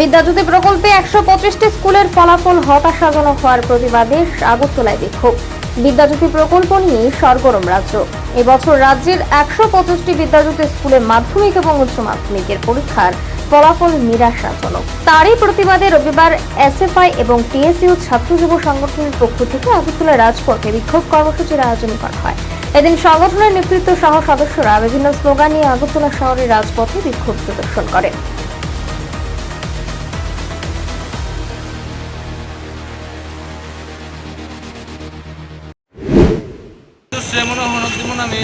বিদ্যাজ্যোতি প্রকল্পে একশো পঁচিশটি স্কুলের ফলাফল হতাশাজনক হওয়ার প্রতিবাদে আগরতলায় বিক্ষোভ। বিদ্যাজ্যোতি প্রকল্প নিয়ে সরগরম রাজ্য। এবছর রাজ্যের একশো পঁচিশটি বিদ্যাজ্যোতি স্কুলে মাধ্যমিক এবং উচ্চ মাধ্যমিকের পরীক্ষার ফলাফল নিরাশাজনক। তারই প্রতিবাদে রবিবার এসএফআই এবং টিএসইউ ছাত্র যুব সংগঠনের পক্ষ থেকে আগরতলা রাজপথে বিক্ষোভ কর্মসূচির আয়োজন করা হয়। এদিন সংগঠনের নেতৃত্ব সহ সদস্যরা বিভিন্ন স্লোগান নিয়ে আগরতলা শহরের রাজপথে বিক্ষোভ প্রদর্শন করেন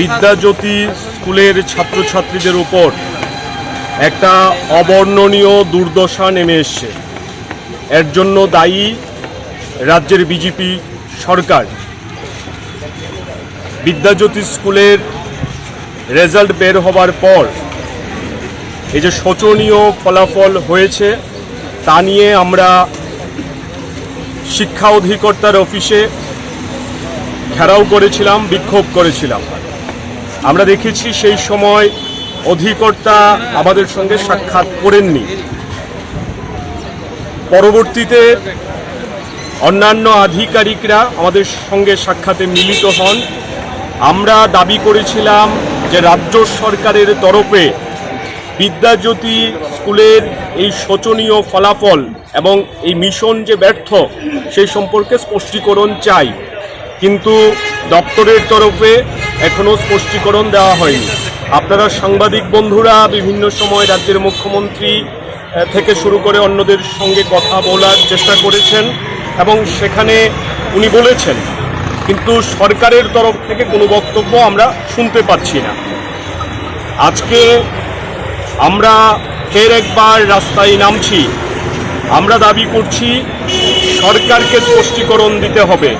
বিদ্যাজ্যোতি স্কুলের ছাত্রছাত্রীদের উপর একটা অবর্ণনীয় দুর্দশা নেমে এসছে। এর জন্য দায়ী রাজ্যের বিজেপি সরকার। বিদ্যাজ্যোতি স্কুলের রেজাল্ট বের হবার পর এই যে শোচনীয় ফলাফল হয়েছে তা নিয়ে আমরা শিক্ষা অধিকর্তার অফিসে ঘেরাও করেছিলাম, বিক্ষোভ করেছিলাম। আমরা দেখেছি সেই সময় অধিকর্তা আমাদের সঙ্গে সাক্ষাৎ করেননি। পরবর্তীতে অন্যান্য আধিকারিকরা আমাদের সঙ্গে সাক্ষাতে মিলিত হন। আমরা দাবি করেছিলাম যে রাজ্য সরকারের তরফে বিদ্যাজ্যোতি স্কুলের এই শোচনীয় ফলাফল এবং এই মিশন যে ব্যর্থ সেই সম্পর্কে স্পষ্টীকরণ চাই। কিন্তু দপ্তরের তরফে এখনও স্পষ্টীকরণ দেওয়া হয়নি। আপনারা সাংবাদিক বন্ধুরা বিভিন্ন সময় রাজ্যের মুখ্যমন্ত্রী থেকে শুরু করে অন্যদের সঙ্গে কথা বলার চেষ্টা করেছেন এবং সেখানে উনি বলেছেন, কিন্তু সরকারের তরফ থেকে কোনো বক্তব্য আমরা শুনতে পাচ্ছি না। আজকে আমরা ফের একবার রাস্তায় নামছি। আমরা দাবি করছি, সরকারকে স্পষ্টীকরণ দিতে হবে।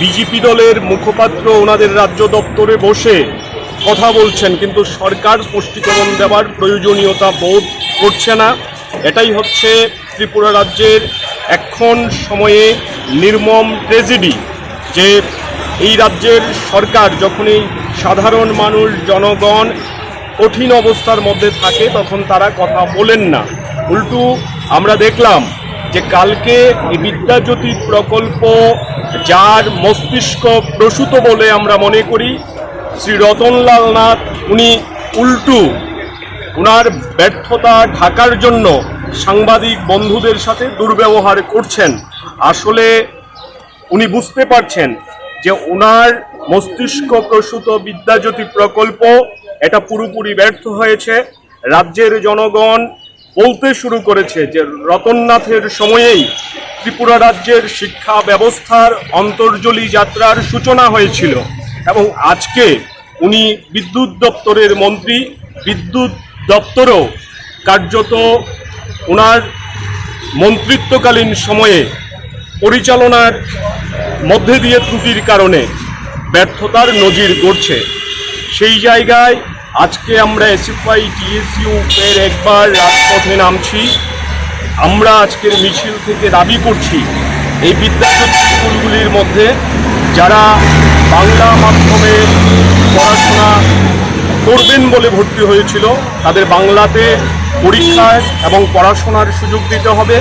বিজেপি দলের মুখপাত্র ওনাদের রাজ্য দপ্তরে বসে কথা বলছেন, কিন্তু সরকার স্পষ্টীকরণ দেওয়ার প্রয়োজনীয়তা বোধ করছে না। এটাই হচ্ছে ত্রিপুরা রাজ্যের এখন সময়ে নির্মম ট্রেজেডি, যে এই রাজ্যের সরকার যখনই সাধারণ মানুষ, জনগণ কঠিন অবস্থার মধ্যে থাকে, তখন তারা কথা বলেন না। উল্টু আমরা দেখলাম যে কালকে এই বিদ্যাজ্যোতি প্রকল্প যার মস্তিষ্ক প্রসূত বলে আমরা মনে করি, শ্রী রতনলাল নাথ উনি উল্টু ওনার ব্যর্থতা ঢাকার জন্য সাংবাদিক বন্ধুদের সাথে দুর্ব্যবহার করছেন। আসলে উনি বুঝতে পারছেন যে ওনার মস্তিষ্ক প্রসূত বিদ্যাজ্যোতি প্রকল্প, এটা পুরোপুরি ব্যর্থ হয়েছে। রাজ্যের জনগণ বলতে শুরু করেছে যে রতননাথের সময়েই ত্রিপুরা রাজ্যের শিক্ষা ব্যবস্থার অন্তর্জলি যাত্রার সূচনা হয়েছিল এবং আজকে উনি বিদ্যুৎ দপ্তরের মন্ত্রী। বিদ্যুৎ দপ্তরও কার্যত ওনার মন্ত্রিত্বকালীন সময়ে পরিচালনার মধ্যে দিয়ে ত্রুটির কারণে ব্যর্থতার নজির গড়ছে। সেই জায়গায় আজকে আমরা টিএসইউ এর একবার রাজপথে নামছি। আমরা আজকের মিছিল থেকে দাবি করছি, এই বিদ্যাপীঠ স্কুলগুলির মধ্যে যারা বাংলা মাধ্যমে পড়াশোনা করবেন বলে ভর্তি হয়েছিল, তাদের বাংলাতে পরীক্ষায় এবং পড়াশোনার সুযোগ দিতে হবে।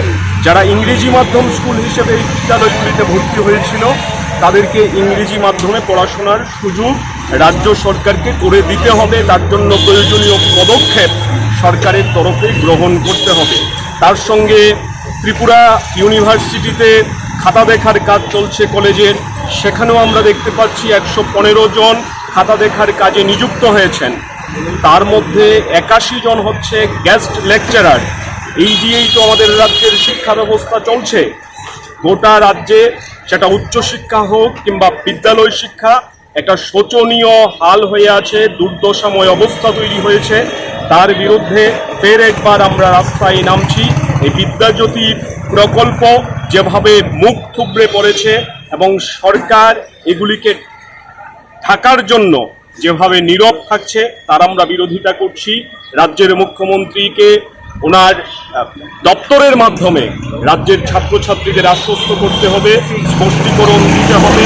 যারা ইংরেজি মাধ্যম স্কুল হিসেবে এই বিদ্যালয়গুলিতে ভর্তি হয়েছিল তাদেরকে ইংরেজি মাধ্যমে পড়াশোনার সুযোগ রাজ্য সরকারকে করে দিতে হবে। তার জন্য প্রয়োজনীয় পদক্ষেপ সরকারের তরফে গ্রহণ করতে হবে। তার সঙ্গে ত্রিপুরা ইউনিভার্সিটিতে খাতা দেখার কাজ চলছে কলেজের। সেখানেও আমরা দেখতে পাচ্ছি একশো পনেরো জন খাতা দেখার কাজে নিযুক্ত হয়েছেন। তার মধ্যে একাশি জন হচ্ছে গেস্ট লেকচারার। এই দিয়েই তো আমাদের রাজ্যের শিক্ষা ব্যবস্থা চলছে। গোটা রাজ্যে সেটা উচ্চশিক্ষা হোক কিংবা বিদ্যালয় শিক্ষা, একটা শোচনীয় হাল হয়ে আছে, দুর্দশাময় অবস্থা তৈরি হয়েছে। তার বিরুদ্ধে ফের একবার আমরা রাস্তায় নামছি। এই বিদ্যাজ্যোতি প্রকল্প যেভাবে মুখ থুবড়ে পড়েছে এবং সরকার এগুলিকে থাকার জন্য যেভাবে নীরব থাকছে, তার আমরা বিরোধিতা করছি। রাজ্যের মুখ্যমন্ত্রীকে ওনার দপ্তরের মাধ্যমে রাজ্যের ছাত্রছাত্রীদের আশ্বস্ত করতে হবে, স্পষ্টীকরণ দিতে হবে।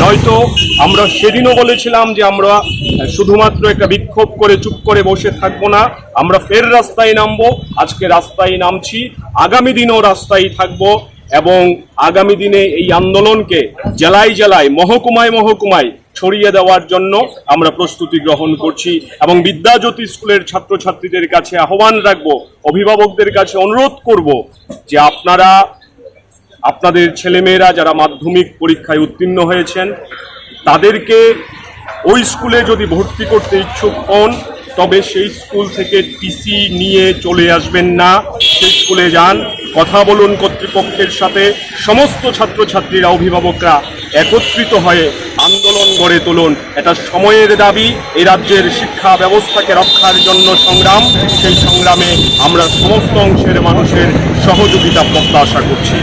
নয়তো আমরা সেদিনও বলেছিলাম যে আমরা শুধুমাত্র একটা বিক্ষোভ করে চুপ করে বসে থাকব না, আমরা ফের রাস্তায় নামবো, আজকে রাস্তায় নামছি, আগামী দিনও রাস্তায় থাকব এবং আগামী দিনে এই আন্দোলনকে জেলায় জেলায় মহকুমায় মহকুমায় ছড়িয়ে দেওয়ার জন্য আমরা প্রস্তুতি গ্রহণ করছি এবং বিদ্যাজ্যোতি স্কুলের ছাত্রছাত্রীদের কাছে আহ্বান রাখব, অভিভাবকদের কাছে অনুরোধ করব যে আপনারা, আপনাদের ছেলেমেয়েরা যারা মাধ্যমিক পরীক্ষায় উত্তীর্ণ হয়েছেন, তাদেরকে ওই স্কুলে যদি ভর্তি করতে ইচ্ছুক হন, তবে সেই স্কুল থেকে টিসি নিয়ে চলে আসবেন না। সেই স্কুলে যান, কথা বলুন কর্তৃপক্ষের সাথে। সমস্ত ছাত্রছাত্রীরা, অভিভাবকরা একত্রিত হয়ে আন্দোলন গড়ে তুলুন। এটা সময়ের দাবি, এই রাজ্যের শিক্ষা ব্যবস্থাকে রক্ষার জন্য সংগ্রাম, সেই সংগ্রামে আমরা সমস্ত অংশের মানুষের সহযোগিতা প্রত্যাশা করছি।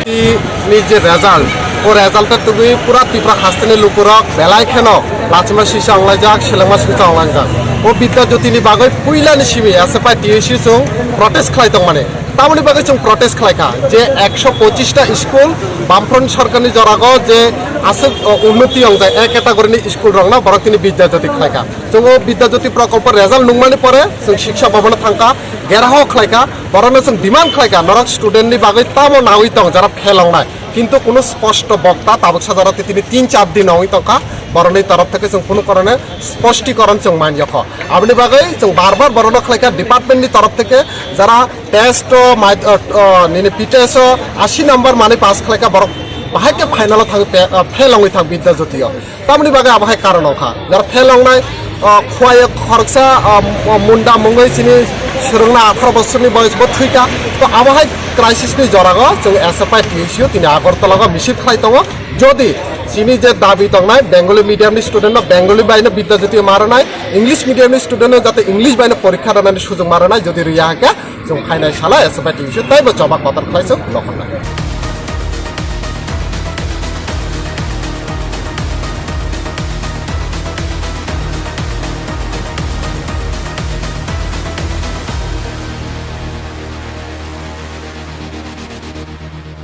যে রেজাল্ট ও রেজাল্টটা তুমি পুরা তীব্র হাসতেনের লুকুরক, বেলায় খেন। লাচমা শিশা অংলায় যাক সেলেমা শিশা অংলায় যাক। ও বিদ্যা বিদ্যাজ্যোতিনি বাগৈ পুইলানি সিমি আছে পাই তিরিশি চৌ প্রটেস্ট খেলাইতং মানে। তামনি বাগৈ চৌ প্রটেস্ট খাই মানে। খা যে একশো পঁচিশটা স্কুল বামফ্রন্ট সরকারনি জরাগ যে আছে উন্নতি অং যায়, এক এটা করে স্কুল রং না, বরং তিনি বিদ্যাজ্যোতি খা চৌ ও বিদ্যাজ্যোতি প্রকল্প রেজাল্ট নুমানি পরে, চৌ শিক্ষা ভবনে থাকা গেরাহ খাই খা বরং চৌ ডিমান্ড খা নরক স্টুডেন্ট স্টুডেন্টনি বাগৈ তামো নাউইতং যারা ফেলং নাই। কিন্তু কোনো স্পষ্ট বক্তা তাবৎসা সাধারণত তিনি তিন, চার দিন নয় তকা বরণের তরফ থেকে কোনো কারণে স্পষ্টীকরণ যেন মান যখ আপনি বাকে যেন বারবার বরণ খাইকা ডিপার্টমেন্টের তরফ থেকে যারা টেস্ট পিটেস, আশি নম্বর মানে পাস খাইকা বরক বাহাইকে ফাইনাল থাকবে ফেল হই থাক বিদ্যা জ্যোতিয় তামনি বাকে আবাহাই কারণ খা যারা ফেল হংনায় খুয়ায় খরচা মুন্ডা, মুঙ্গই, চিনি, সুরংনা, আঠারো বছর বয়স বথুইকা তো আবাহাই ক্রাইসিস क्राइसिसनि जराग जों एसएफआई তিনি तिनी মিশিত খাই তো যদি চিনি যে দাবি তো নাই, বেঙ্গলি মিডিয়াম স্টুডেন্ট বেঙ্গলি বাইনে বিদ্যা যদি মারে নাই, ইংলিশ মিডিয়াম স্টুডেন্ট যাতে ইংলিশ বাইনে পরীক্ষা দানের সুযোগ মারে নাই, যদি রিয়াকে जों खाइनाय साला एसएफआई टिएसयू জবাব जमा कतर লক্ষণ নাই